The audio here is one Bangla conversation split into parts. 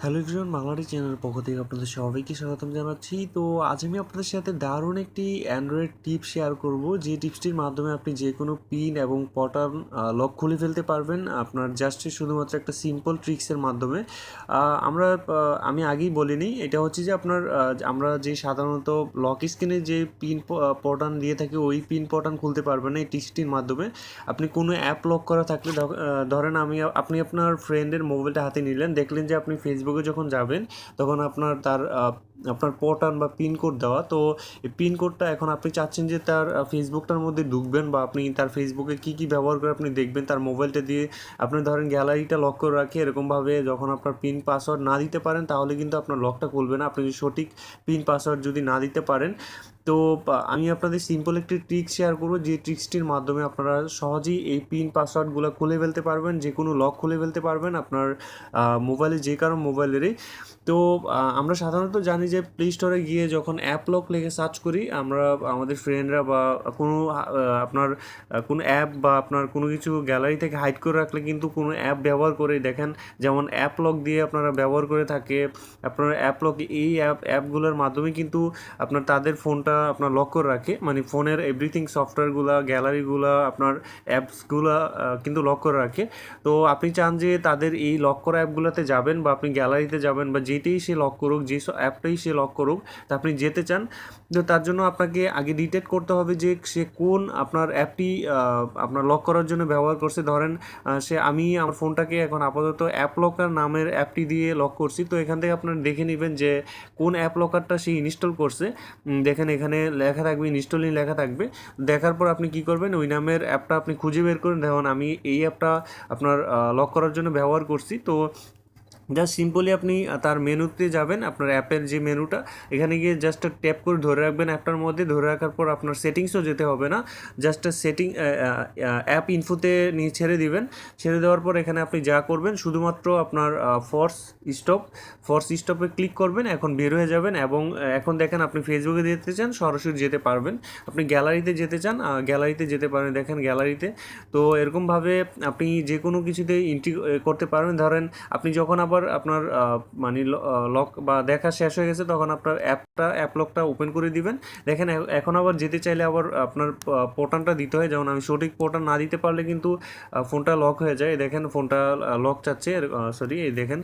হ্যালো এভরিওয়ান বাংলাটি চ্যানেলের পক্ষ থেকে আপনাদের সবাইকে স্বাগতম জানাচ্ছি। তো আজ আমি আপনাদের সাথে দারুণ একটি অ্যান্ড্রয়েড টিপ শেয়ার করব। যে টিপসটির মাধ্যমে আপনি যে কোনো পিন এবং পটার লক খুলে ফেলতে পারবেন। আপনার জাস্ট শুধুমাত্র একটা সিম্পল ট্রিক্সের মাধ্যমে। আমরা আমি আগেই বলিনি, এটা হচ্ছে যে আপনার আমরা যে সাধারণত লক স্ক্রিনে যে পিন পটান দিয়ে থাকি, ওই পিন পটান খুলতে পারবেন না এই টিপসটির মাধ্যমে। আপনি কোনো অ্যাপ লক করা থাকলে ধরেন আমি, আপনি আপনার ফ্রেন্ডের মোবাইলটা হাতে নিলেন, দেখলেন যে আপনি ফেসবুকে যখন যাবেন, তখন আপনার তার আপনার পটান বা পিন কোড দেওয়া। তো এই পিন কোডটা এখন আপনি চাচ্ছেন যে তার ফেসবুকটার মধ্যে ঢুকবেন বা আপনি তার ফেসবুকে কী কী ব্যবহার করে আপনি দেখবেন, তার মোবাইলটা দিয়ে আপনি ধরেন গ্যালারিটা লক করে রাখে, এরকমভাবে যখন আপনার পিন পাসওয়ার্ড না দিতে পারেন, তাহলে কিন্তু আপনার লকটা খুলবে না। আপনি যদি সঠিক পিন পাসওয়ার্ড যদি না দিতে পারেন তো আমি আপনাদের সিম্পল একটি ট্রিক শেয়ার করব। যে ট্রিক্সটির মাধ্যমে আপনারা সহজেই এই পিন পাসওয়ার্ডগুলো খুলে ফেলতে পারবেন যে কোনো লক খুলে ফেলতে পারবেন আপনার মোবাইলে যে কারও মোবাইলেরই তো আমরা সাধারণত জানি যে প্লে স্টোরে গিয়ে যখন অ্যাপ লক লিখে সার্চ করি, আমরা আমাদের ফ্রেন্ডরা বা কোনো আপনার কোনো অ্যাপ বা আপনার কোনো কিছু গ্যালারি থেকে হাইড করে রাখলে কিন্তু কোনো অ্যাপ ব্যবহার করে দেখেন, যেমন অ্যাপ লক দিয়ে আপনারা ব্যবহার করে থাকে। আপনার অ্যাপ লক এই অ্যাপ অ্যাপগুলোর মাধ্যমে কিন্তু আপনার তাদের ফোনটা আপনার লক করে রাখে মানে ফোনের এভরিথিং সফটওয়্যারগুলো গ্যালারিগুলো আপনার অ্যাপসগুলো কিন্তু লক করে রাখে। তো আপনি চান যে তাদের এই লক করা অ্যাপগুলোতে যাবেন বা আপনি গ্যালারিতে যাবেন বা যেটাই সে লক করুক, যে অ্যাপটাই সে লক করুক, তা আপনি যেতে চান, তো তার জন্য আপনাকে আগে ডিটেক্ট করতে হবে যে সে কোন আপনার অ্যাপটি আপনার লক করার জন্য ব্যবহার করছে। ধরেন সে আমি আমার ফোনটাকে এখন আপাতত অ্যাপ লকার নামের অ্যাপটি দিয়ে লক করছি। তো এখান থেকে আপনার দেখে নেবেন যে কোন অ্যাপ লকারটা সে ইনস্টল করছে। দেখেন এখানে লেখা থাকবে ইনস্টলিং লেখা থাকবে। দেখার পর আপনি কি করবেন, ওই নামের অ্যাপটা আপনি খুঁজে বের করেন দেখুন আমি এই অ্যাপটা আপনার লক করার জন্য ব্যবহার করছি। তো জাস্ট সিম্পলি আপনি তার মেনুতে যাবেন, আপনার অ্যাপের যে মেনুটা, এখানে গিয়ে জাস্ট ট্যাপ করে ধরে রাখবেন অ্যাপটার মধ্যে, ধরে রাখার পর আপনার সেটিংসও যেতে হবে না। জাস্ট সেটিং অ্যাপ ইনফোতে নিয়ে ছেড়ে দিবেন। ছেড়ে দেওয়ার পর এখানে আপনি যা করবেন, শুধুমাত্র আপনার ফোর্স স্টপ ফোর্স স্টপে ক্লিক করবেন, এখন বের হয়ে যাবেন এবং এখন দেখেন আপনি ফেসবুকে যেতে চান, সরাসরি যেতে পারবেন। আপনি গ্যালারিতে যেতে চান গ্যালারিতে যেতে পারেন, দেখেন গ্যালারিতে তো এরকমভাবে আপনি যে কোনো কিছুতে ইন্টি করতে পারবেন ধরেন, আপনি যখন আবার আপনার আহ, মানে লক বা দেখা শেষ হয়ে গেছে তখন আপনার অ্যাপটা অ্যাপ লকটা ওপেন করে দিবেন। দেখেন এখন আবার যেতে চাইলে আবার আপনার পোর্টানটা দিতে হয়। যেমন আমি সঠিক পোর্টান না দিতে পারলে কিন্তু ফোনটা লক হয়ে যায়। দেখেন ফোনটা লক চাচ্ছে সরি এই দেখেন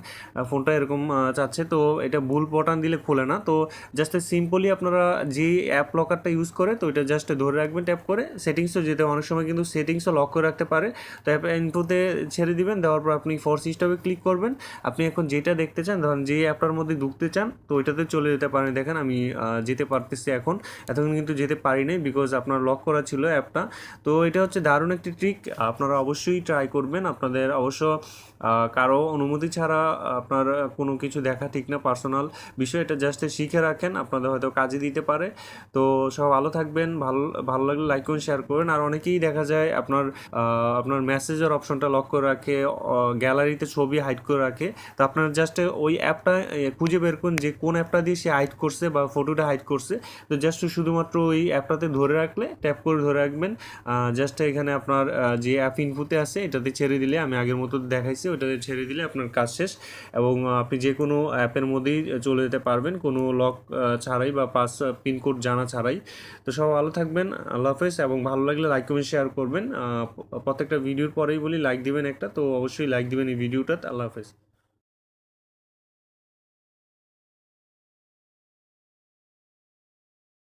ফোনটা এরকম চাচ্ছে। তো এটা ভুল পটান দিলে খোলে না। তো জাস্ট সিম্পলি আপনারা যে অ্যাপ লকারটা ইউজ করে তো এটা জাস্ট ধরে রাখবেন ট্যাপ করে। সেটিংসও যেতে অনেক সময় কিন্তু সেটিংসও লক করে রাখতে পারে। তো অ্যাপ ইনফোতে ছেড়ে দিবেন। দেওয়ার পর আপনি ফোর্স স্টপে ক্লিক করবেন। আপনি এখন যেটা দেখতে চান, ধরেন যে অ্যাপটার মধ্যে ঢুকতে চান, তো ওইটাতে চলে যেতে পারেন। দেখেন আমি যেতে পারতেছি এখন। এতক্ষণ কিন্তু যেতে পারি নাই বিকজ আপনার লক করা ছিল অ্যাপটা তো এটা হচ্ছে দারুণ একটি ট্রিক আপনারা অবশ্যই ট্রাই করবেন। আপনাদের অবশ্য কারও অনুমতি ছাড়া আপনার কোনো কিছু দেখা ঠিক না পার্সোনাল বিষয়, এটা জাস্ট শিখে রাখেন। আপনাদের হয়তো কাজে দিতে পারে। তো সব ভালো থাকবেন। ভালো ভালো লাগলে লাইক করুন শেয়ার করুন। আর অনেকেই দেখা যায় আপনার আপনার মেসেজের অপশনটা লক করে রাখে গ্যালারিতে ছবি হাইড করে রাখে। তো আপনার জাস্ট ওই অ্যাপটা খুঁজে বের করুন যে কোন অ্যাপটা দিয়ে সে হাইড করছে বা ফটোটা হাইড করছে। তো জাস্ট শুধুমাত্র ওই অ্যাপটাতে ধরে রাখলে ট্যাপ করে ধরে রাখবেন। জাস্ট এখানে আপনার যে অ্যাপ ইনপুটে আছে, এটাতে ছেড়ে দিলে, আমি আগের মতো দেখাইছি, ওটাতে ছেড়ে দিলে আপনার কাজ শেষ। এবং আপনি যে কোনো অ্যাপের মধ্যেই চলে যেতে পারবেন, কোনো লক ছাড়াই বা পাস পিনকোড জানা ছাড়াই। তো সব ভালো থাকবেন, আল্লাহ হাফেজ, এবং ভালো লাগলে লাইক কমেন্ট শেয়ার করবেন। প্রত্যেকটা ভিডিওর পরেই বলি লাইক দিবেন একটা, তো অবশ্যই লাইক দিবেন এই ভিডিওটাতে, আল্লাহ হাফেজ।